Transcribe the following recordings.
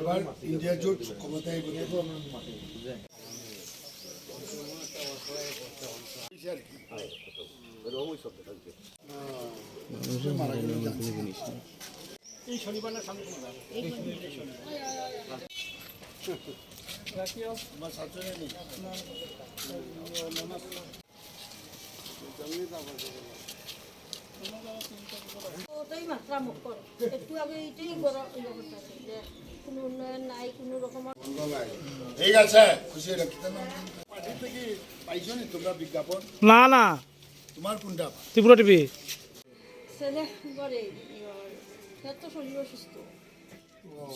এবার ইন্ডিয়া জোট ক্ষমতায় এই শনিবার না সামনে শনিবার এই নেই ওটাই মাত্রা মুখ করে? একটু আগে এইটাই এই অবস্থা আছে যে কোনো উন্নয়ন নাই কোনো রকম ঠিক আছে খুশি রাখতে পার্টি পাইছো নি তোমরা বিজ্ঞাপন? না না। তোমার কোনটা? ত্রিপুরা টিভি। ছেলে করে সে তো শরীর অসুস্থ।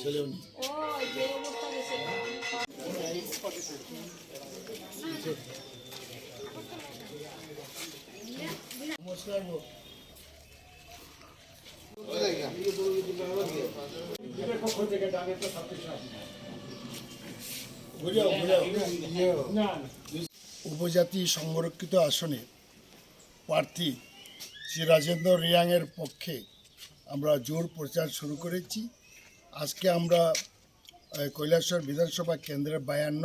ছেলেও ও যে অবস্থা গেছে নমস্কার। উপজাতি সংরক্ষিত আসনে প্রার্থী শ্রী রাজেন্দ্র রিয়াংয়ের পক্ষে আমরা জোর প্রচার শুরু করেছি। আজকে আমরা আহ, কৈলাসহর বিধানসভা কেন্দ্রের বায়ান্ন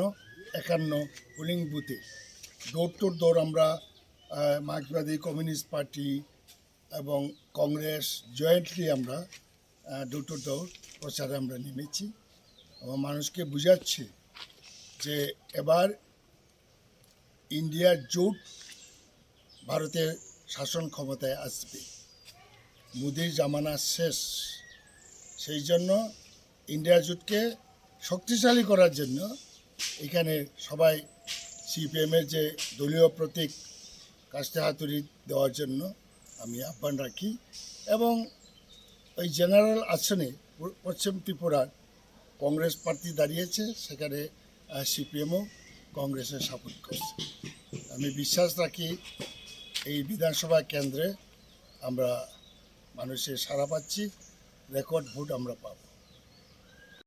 একান্ন পোলিং বুথে দৌড় টু দৌড় আমরা মার্ক্সবাদী কমিউনিস্ট পার্টি এবং কংগ্রেস জয়েন্টলি আমরা দুটো ডোর প্রচারে আমরা নেমেছি। এবং মানুষকে বুঝাচ্ছি যে এবার ইন্ডিয়ার জোট ভারতের শাসন ক্ষমতায় আসবে। মোদির জামানা শেষ। সেই জন্য ইন্ডিয়া জোটকে শক্তিশালী করার জন্য এখানে সবাই সিপিএমের যে দলীয় প্রতীক কাস্তে হাতুড়ি দেওয়ার জন্য আমি আহ্বান রাখি এবং ওই জেনারেল আসনে পশ্চিম ত্রিপুরার কংগ্রেস প্রার্থী দাঁড়িয়েছে, সেখানে সিপিএমও কংগ্রেসের সাপোর্ট করছে। আমি বিশ্বাস রাখি এই বিধানসভা কেন্দ্রে আমরা মানুষের সাড়া পাচ্ছি, রেকর্ড ভোট আমরা পাবো।